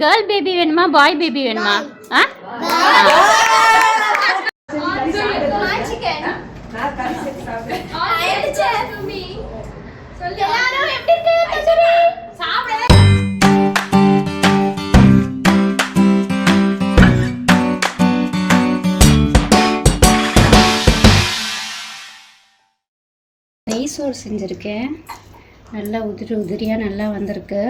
Girl baby வேணுமா? Boy baby வேணுமா? ஆ? நெய் சோறு செஞ்சுருக்கேன். நல்லா உதிரி உதிரியாக நல்லா வந்திருக்கு.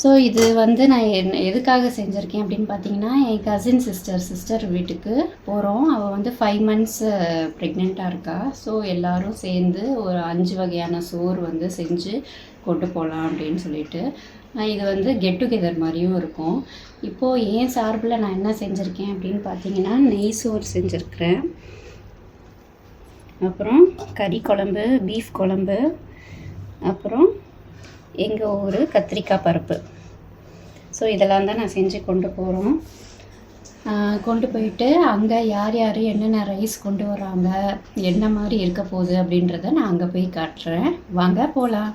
ஸோ இது வந்து நான் என்ன எதுக்காக செஞ்சுருக்கேன் அப்படின்னு பார்த்தீங்கன்னா என் கசின் சிஸ்டர் சிஸ்டர் வீட்டுக்கு போகிறோம் அவள் வந்து ஃபைவ் மந்த்ஸ் ப்ரெக்னெண்ட்டாக இருக்கா. ஸோ எல்லோரும் சேர்ந்து ஒரு அஞ்சு வகையான சோறு வந்து செஞ்சு கொண்டு போகலாம் அப்படின்னு சொல்லிட்டு நான் இது வந்து கெட் டுகெதர் மாதிரியும் இருக்கும். இப்போது ஏன் சார்பில் நான் என்ன செஞ்சுருக்கேன் அப்படின்னு பார்த்தீங்கன்னா நெய் சோறு செஞ்சுருக்கிறேன். அப்புறம் கறி குழம்பு பீஃப் குழம்பு அப்புறம் எங்கள் ஊர் கத்திரிக்காய் பருப்பு. ஸோ இதெல்லாம் தான் நான் செஞ்சு கொண்டு போகிறோம் கொண்டு போயிட்டு அங்கே யார் யார் என்னென்ன ரைஸ் கொண்டு வராங்க என்ன மாதிரி இருக்க போகுது அப்படின்றத நான் அங்கே போய் காட்டுறேன். வாங்க போகலாம்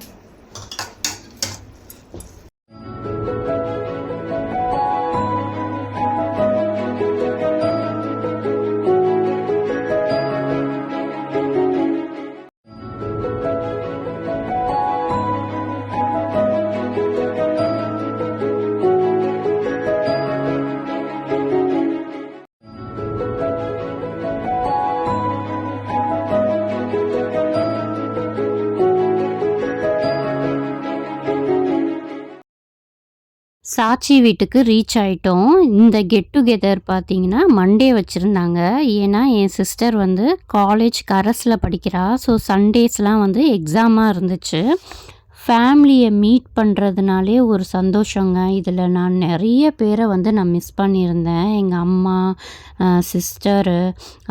சாச்சி வீட்டுக்கு ரீச் ஆயிட்டோம். இந்த கெட் டுகெதர் பார்த்தீங்கன்னா மண்டே வச்சுருந்தாங்க. ஏன்னா என் சிஸ்டர் வந்து காலேஜ் கரஸில் படிக்கிறா. ஸோ சண்டேஸ்லாம் வந்து எக்ஸாமாக இருந்துச்சு. ஃபேமிலியை மீட் பண்ணுறதுனாலே ஒரு சந்தோஷங்க. இதில் நான் நிறைய பேரை வந்து நான் மிஸ் பண்ணியிருந்தேன். எங்கள் அம்மா சிஸ்டரு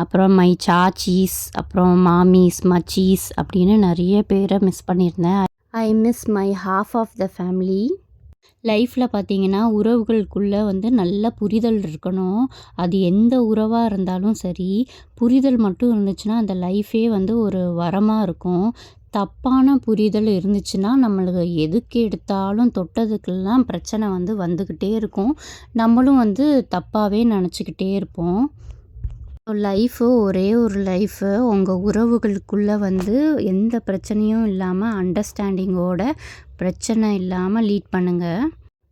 அப்புறம் மை சாச்சீஸ் அப்புறம் மாமிஸ் மச்சீஸ் அப்படின்னு நிறைய பேரை மிஸ் பண்ணியிருந்தேன். I miss my half of the family லைஃப்பில் பார்த்தீங்கன்னா உறவுகளுக்குள்ளே வந்து நல்ல புரிதல் இருக்கணும். அது எந்த உறவாக இருந்தாலும் சரி புரிதல் மட்டும் இருந்துச்சுன்னா அந்த லைஃபே வந்து ஒரு வரமாக இருக்கும். தப்பான புரிதல் இருந்துச்சுன்னா நம்மளுக்கு எதுக்கு எடுத்தாலும் தொட்டதுக்கெல்லாம் பிரச்சனை வந்து வந்துக்கிட்டே இருக்கும். நம்மளும் வந்து தப்பாகவே நினச்சிக்கிட்டே இருப்போம். லைஃபு ஒரே ஒரு லைஃபு உங்கள் உறவுகளுக்குள்ளே வந்து எந்த பிரச்சனையும் இல்லாமல் அண்டர்ஸ்டாண்டிங்கோட பிரச்சனை இல்லாமல் லீட் பண்ணுங்கள்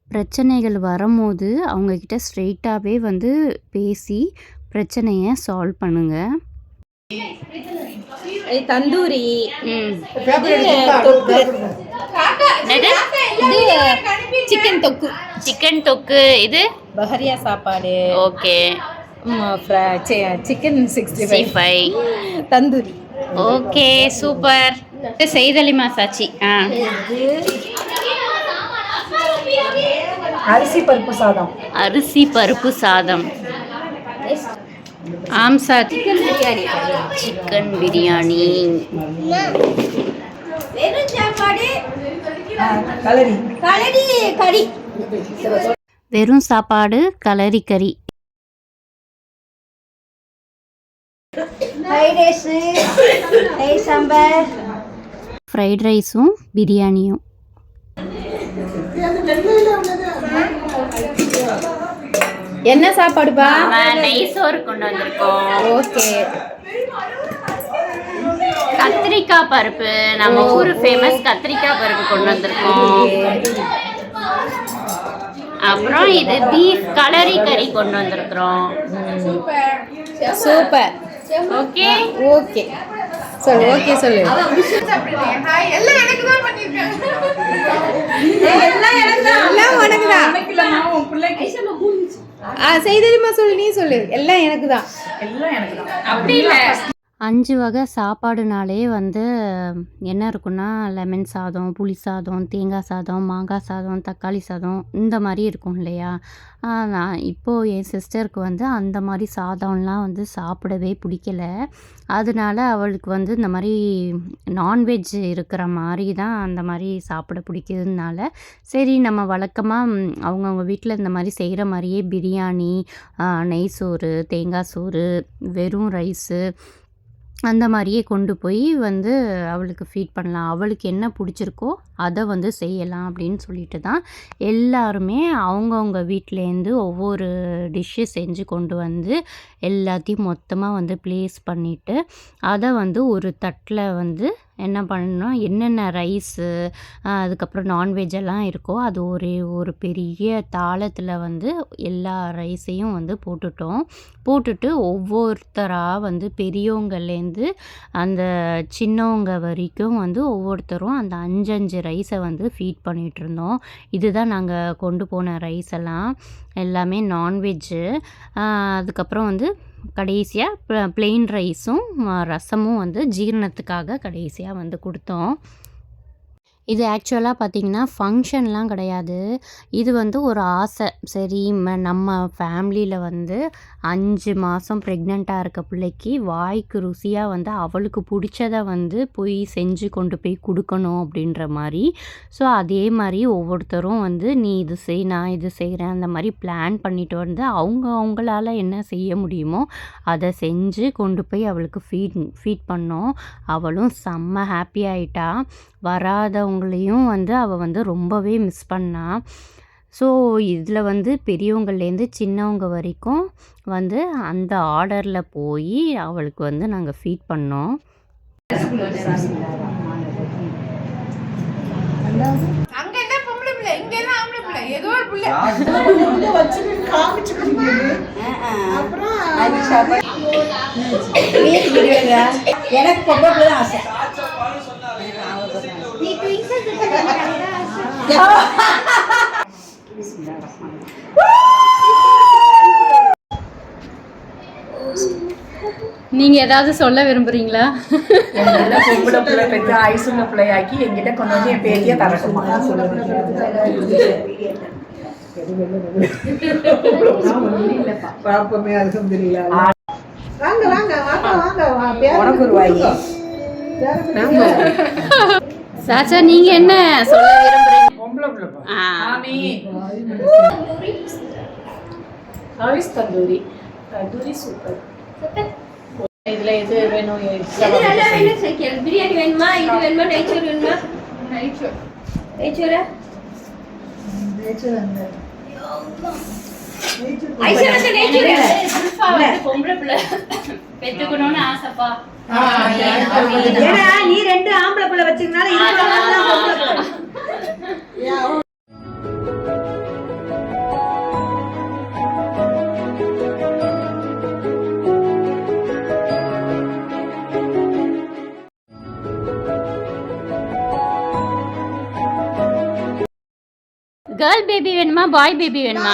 பிரச்சனைகள் வரும்போது அவங்கக்கிட்ட ஸ்ட்ரெயிட்டாகவே வந்து பேசி பிரச்சனையை சால்வ் பண்ணுங்கள் இது தந்தூரி சிக்கன் தொக்கு. சிக்கன் தொக்கு. இது? பஹரியா சாப்பாடு. Okay. Chicken sixty five tandoori. Okay super. செய்தலிமா சாச்சி ஆ. அரிசி பருப்பு சாதம். அரிசி பருப்பு சாதம். ஆம்சா சிக்கன் பிரியாணி. சிக்கன் பிரியாணி. வெறும் சாப்பாடு கலரி. கலரி கறி. வெறும் சாப்பாடு கலரி கறி. ஃப்ரைட் ரைஸு தயிர் சாம்பார். ஃப்ரைட் ரைஸும் பிரியாணியும் என்ன சாப்பாடுப்பா? நெய் சோறு கொண்டு வந்திருக்கோம். ஓகே. கத்திரிக்காய் பருப்பு. நம்ம ஊர் ஃபேமஸ் கத்திரிக்காய் பருப்பு கொண்டு வந்திருக்கோம். அப்புறம் இது பீஃப் கலரி கறி கொண்டு வந்திருக்கிறோம். சூப்பர். Okay okay. சொல்லு ஓகே சொல்லு எல்லாம் தான் செய்தறிமா சொல்லு நீ சொல்லு. எல்லாம் எனக்கு தான். அப்படி இல்லை. அஞ்சு வகை சாப்பாடுனாலே வந்து என்ன இருக்குன்னா லெமன் சாதம் புளி சாதம் தேங்காய் சாதம் மாங்காய் சாதம் தக்காளி சாதம் இந்த மாதிரி இருக்கும் இல்லையா? நான் இப்போது என் சிஸ்டருக்கு வந்து அந்த மாதிரி சாதம்லாம் வந்து சாப்பிடவே பிடிக்கல. அதனால அவளுக்கு வந்து இந்த மாதிரி நான்வெஜ் இருக்கிற மாதிரி தான் அந்த மாதிரி சாப்பிட பிடிக்குதுனால சரி நம்ம வழக்கமாக அவங்கவுங்க வீட்டில் இந்த மாதிரி செய்கிற மாதிரியே பிரியாணி நெய் சோறு தேங்காய் சோறு வெறும் ரைஸு அந்த மாதிரியே கொண்டு போய் வந்து அவளுக்கு ஃபீட் பண்ணலாம். அவளுக்கு என்ன பிடிச்சிருக்கோ அதை வந்து செய்யலாம் அப்படின்னு சொல்லிட்டு தான் எல்லாருமே அவங்கவுங்க வீட்டிலேருந்து ஒவ்வொரு டிஷ்ஷு செஞ்சு கொண்டு வந்து எல்லாத்தையும் மொத்தமாக வந்து ப்ளேஸ் பண்ணிவிட்டு அதை வந்து ஒரு தட்டில் வந்து என்ன பண்ணணும் என்னென்ன ரைஸு அதுக்கப்புறம் நான்வெஜ் எல்லாம் இருக்கோ அது ஒரு ஒரு பெரிய தாளத்தில் வந்து எல்லா ரைஸையும் வந்து போட்டுட்டோம். போட்டுட்டு ஒவ்வொருத்தராக வந்து பெரியவங்கள்லேருந்து அந்த சின்னவங்க வரைக்கும் வந்து ஒவ்வொருத்தரும் அந்த அஞ்சு அஞ்சு ரைஸை வந்து ஃபீட் பண்ணிகிட்டு இருந்தோம். இதுதான் நாங்கள் கொண்டு போன ரைஸ் எல்லாம். எல்லாமே நான்வெஜ்ஜு அதுக்கப்புறம் வந்து கடைசியாக ப்ளெயின் ரைஸும் ரசமும் வந்து ஜீரணத்துக்காக கடைசியாக வந்து கொடுத்தோம். இது ஆக்சுவலாக பார்த்திங்கன்னா ஃபங்க்ஷன்லாம் கிடையாது. இது வந்து ஒரு ஆசை. சரி ம நம்ம ஃபேமிலியில் வந்து அஞ்சு மாதம் ப்ரெக்னெண்ட்டாக இருக்க பிள்ளைக்கு வாய்க்கு ருசியாக வந்து அவளுக்கு பிடிச்சத வந்து போய் செஞ்சு கொண்டு போய் கொடுக்கணும் அப்படின்ற மாதிரி. ஸோ அதே மாதிரி ஒவ்வொருத்தரும் வந்து நீ இது செய் நான் இது செய்கிறேன் அந்த மாதிரி பிளான் பண்ணிட்டு வந்து அவங்க அவங்களால என்ன செய்ய முடியுமோ அதை செஞ்சு கொண்டு போய் அவளுக்கு ஃபீட் ஃபீட் பண்ணோம். அவளும் செம்ம ஹாப்பி ஆகிட்டா வராதவங்களையும் வந்து அவள் வந்து ரொம்பவே மிஸ் பண்ணா ஸோ இதில் வந்து பெரியவங்கள்லேருந்து சின்னவங்க வரைக்கும் வந்து அந்த ஆர்டரில் போய் அவளுக்கு வந்து நாங்கள் ஃபீட் பண்ணோம் அங்க என்ன பொம்பளை பிள்ளை இங்க எல்லாம் ஆம்பளை பிள்ளை ஏதோ ஒரு பிள்ளை எனக்கு பொம்பளை பிள்ளை தான் ஆசை நீங்கள் ஏதாவது சொல்ல விரும்புகிறீங்களா நல்ல பொம்பளை பிள்ளை பெற்று ஐசுள்ள பிள்ளையாக்கி என்கிட்ட கொண்டு வந்து என் பேத்தியை தரட்டுமா? பாப்பமே அல்ஹம்துலில்லாஹ் வாங்க வாங்க வாங்க வாங்க வா- சாச்சா நீங்கள் என்ன சொல்ல ஹாவிஸ் தந்தூரி. தந்தூரி சூப்பர். இதுல எது வேணும்? பிரியாணி வேணுமா? இது வேணுமா? நெய்ச்சோறு வேணுமா? நெய்ச்சோறு ஐஸ்வர்யா வந்து நெய்ச்சோறு பொம்பளை பிள்ளை பெற்றுக்கணும்னு ஆசைப்பா ஏன்னா நீ ரெண்டு ஆம்பளை பிள்ளை வச்சிருந்தால கேர்ள் பேபி வேணுமா பாய் பேபி வேணுமா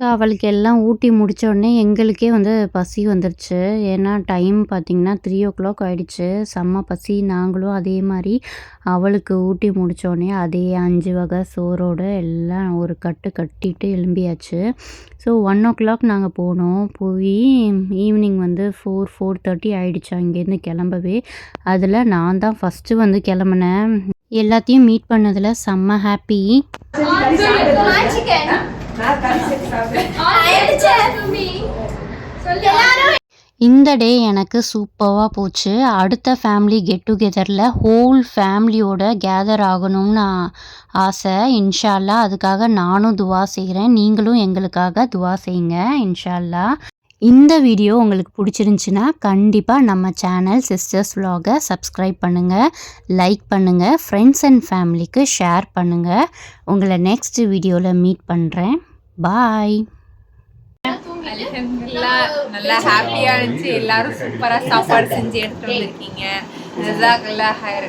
அவளுக்கு எல்லாம் ஊட்டி முடிச்ச உடனே எங்களுக்கே வந்து பசி வந்துருச்சு. ஏன்னா டைம் பார்த்திங்கன்னா த்ரீ ஓ கிளாக் ஆகிடுச்சு செம்ம பசி. நாங்களும் அதே மாதிரி அவளுக்கு ஊட்டி முடிச்ச உடனே அதே அஞ்சு வகை சோறோட எல்லாம் ஒரு கட்டு கட்டிட்டு எழும்பியாச்சு. ஸோ ஒன் ஓ கிளாக் நாங்கள் போனோம். போய் ஈவினிங் வந்து ஃபோர் ஃபோர் தேர்ட்டி ஆகிடுச்சு அங்கேருந்து கிளம்பவே. அதில் நான் தான் ஃபஸ்ட்டு வந்து கிளம்புனேன். எல்லாத்தையும் மீட் பண்ணதில் செம்ம ஹாப்பி இந்த டே எனக்கு சூப்பராக போச்சு. அடுத்த ஃபேமிலி கெட் டுகெதரில் ஹோல் ஃபேமிலியோட கேதர் ஆகணும்னு ஆசை. இன்ஷா அல்லாஹ் அதுக்காக நானும் துவா செய்கிறேன் நீங்களும் எங்களுக்காக துவா செய்யுங்க. இன்ஷா அல்லாஹ் இந்த வீடியோ உங்களுக்கு பிடிச்சிருந்துச்சின்னா கண்டிப்பாக நம்ம சேனல் சிஸ்டர்ஸ் vlog-அ சப்ஸ்கிரைப் பண்ணுங்கள் லைக் பண்ணுங்கள் ஃப்ரெண்ட்ஸ் அண்ட் ஃபேமிலிக்கு ஷேர் பண்ணுங்கள் உங்களை நெக்ஸ்ட் வீடியோவில் மீட் பண்ணுறேன் பாய் நல்லா ஹாப்பியா இருந்துச்சு. எல்லாரும் சூப்பரா சாப்பாடு செஞ்சு எடுத்துட்டு வந்திருக்கீங்க. நல்லா ஹைர்